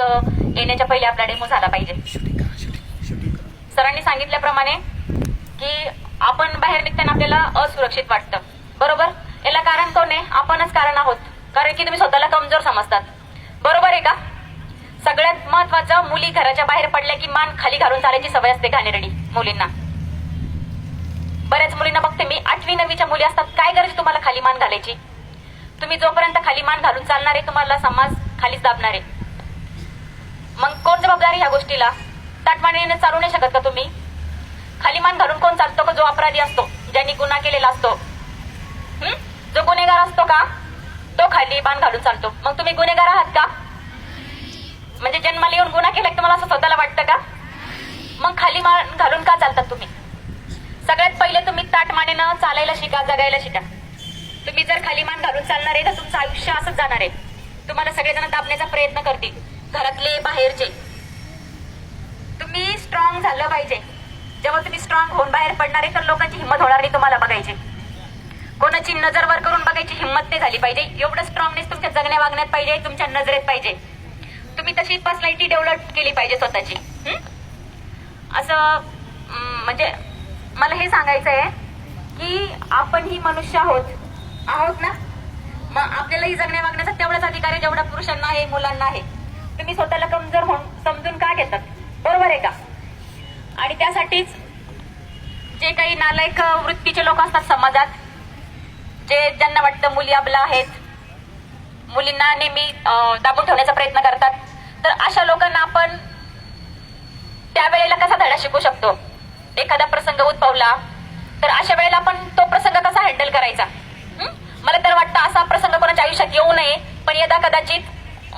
येण्याच्या पहिले आपला डेमो झाला पाहिजे. सरांनी सांगितल्याप्रमाणे की आपण बाहेर निघताना आपल्याला असुरक्षित वाटतं. बरोबर? याला कारण कोण आहे? आपणच कारण आहोत. कारण की तुम्ही स्वतःला कमजोर समजतात. बरोबर आहे का? सगळ्यात महत्वाचं मुली घराच्या बाहेर पडल्या की मान खाली घालून चालायची सवय असते घाणेरडी मुलींना. बऱ्याच मुलींना बघते मी आठवी नववीच्या मुली असतात. काय गरज तुम्हाला खाली मान घालायची? तुम्ही जोपर्यंत खाली मान घालून चालणार आहे तुम्हाला समाज खालीच दाबणार. आहे मग कोण जबाबदारी ह्या गोष्टीला? ताटमाने चालू नाही शकत का तुम्ही? खाली मान घालून कोण चालतो का जो अपराधी असतो ज्यांनी गुन्हा केलेला असतो? जो गुन्हेगार असतो का? तो खाली मान घालून चालतो. मग तुम्ही गुन्हेगार आहात का? म्हणजे जन्माला येऊन गुन्हा केला तुम्हाला असं स्वतःला वाटतं का? मग खाली मान घालून का चालतात तुम्ही? सगळ्यात पहिले तुम्ही ताटमानेनं चालायला शिका जगायला शिका. तुम्ही जर खाली मान घालून चालणार आहे तर तुमचं आयुष्य असंच जाणार आहे. तुम्हाला सगळेजण दाबण्याचा प्रयत्न करतील. घरातले बाहेरचे. तुम्ही स्ट्रॉंग झालं पाहिजे. जेव्हा तुम्ही स्ट्रॉंग होऊन बाहेर पडणारे तर लोकांची हिंमत होणार नाही तुम्हाला बघायची. कोणाची नजर वर करून बघायची हिंमत नाही झाली पाहिजे. एवढं स्ट्रॉंगनेस तुमच्या जगण्या वागण्यात पाहिजे तुमच्या नजरेत पाहिजे. तुम्ही तशी पर्सनॅलिटी डेव्हलप केली पाहिजे स्वतःची. असं म्हणजे मला हे सांगायचं आहे की आपण ही मनुष्य आहोत. आहोत ना? मग आपल्यालाही जगण्या वागण्याचा तेवढाच अधिकार आहे जेवढा पुरुषांना आहे मुलांना आहे. तुम्ही स्वतःला कमजोर होऊन समजून का घेतात? बरोबर आहे का? आणि त्यासाठीच जे काही नालायक वृत्तीचे लोक असतात समाजात जे ज्यांना वाटतं मुली अबला आहेत मुलींना नेहमी दाबून ठेवण्याचा प्रयत्न करतात तर अशा लोकांना आपण त्यावेळेला कसा धडा शिकू शकतो? एखादा प्रसंग उद्भवला तर अशा वेळेला आपण तो प्रसंग कसा हँडल करायचा? मला तर वाटतं असा प्रसंग कोणाच्या आयुष्यात येऊ नये पण यदा कदाचित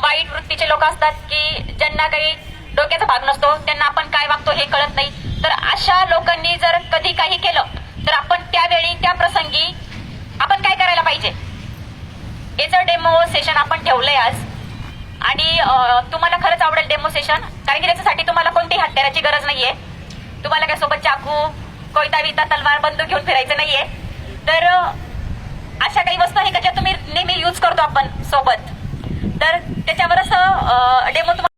वाईट वृत्तीचे लोक असतात की ज्यांना काही डोक्याचा भाग नसतो त्यांना आपण काय वागतो हे कळत नाही. तर अशा लोकांनी जर कधी काही केलं तर आपण त्यावेळी त्या प्रसंगी आपण काय करायला पाहिजे? याचं डेमो सेशन आपण ठेवलंय आज. आणि तुम्हाला खरंच आवडेल डेमो सेशन कारण की त्याच्यासाठी तुम्हाला कोणतीही हत्याराची गरज नाहीये. तुम्हाला काय सोबत चाकू कोयता विता तलवार बंदूक घेऊन फिरायचं नाहीये. तर अशा काही वस्तू आहे का ज्या तुम्ही